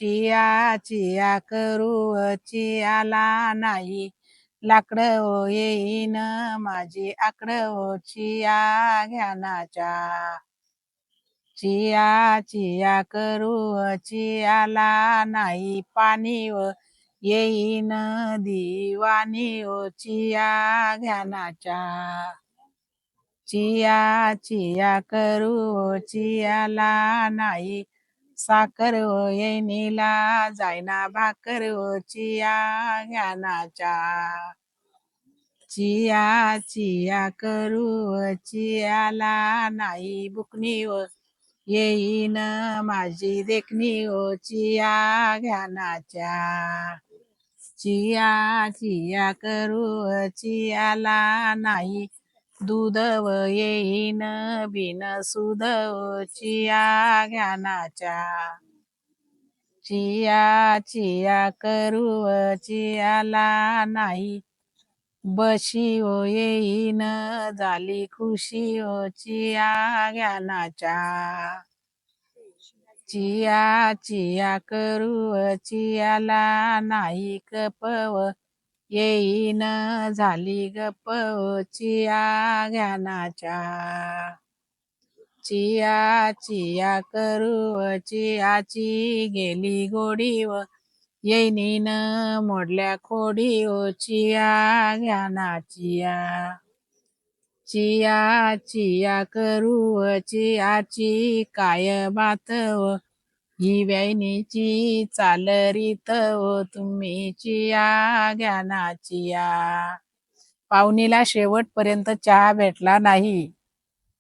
Chia चिया करू चियाला नाही. लाकडं ओ येईन माझी आकडं ओ चिया घ्यानाच्या चिया चिया करू चियाला नाही. पाणी व येईन दिवानी ओ चिया घ्यानाच्या चिया चिया करू चियाला नाही. साखर ओ येईनीला जायना भाकर चिया घ्यानाच्या. चिया चिया करू चियाला नाही बुकनी व येईन माझी देखणी ओ चिया घ्यानाच्या. चिया चिया करू चियाला नाही दुधव येईन बिन सुधव चिया घ्यानाच्या चिया चिया करू चियाला नाही. बशी ओ येईन झाली खुशी ओ चिया घ्यानाच्या चिया चिया करू चियाला नाही कपव. येईन झाली गप चिया घ्यानाच्या चिया चिया करू चियाची गेली गोडी व येईनीन मोडल्या खोडी ओ चिया घ्यानाचिया चिया चिया करू चियाची काय बात व ही व्यायनीची चालरीत हो, तुम्हीची तुम्ही चिया या. पाहुणीला शेवटपर्यंत चहा भेटला नाही.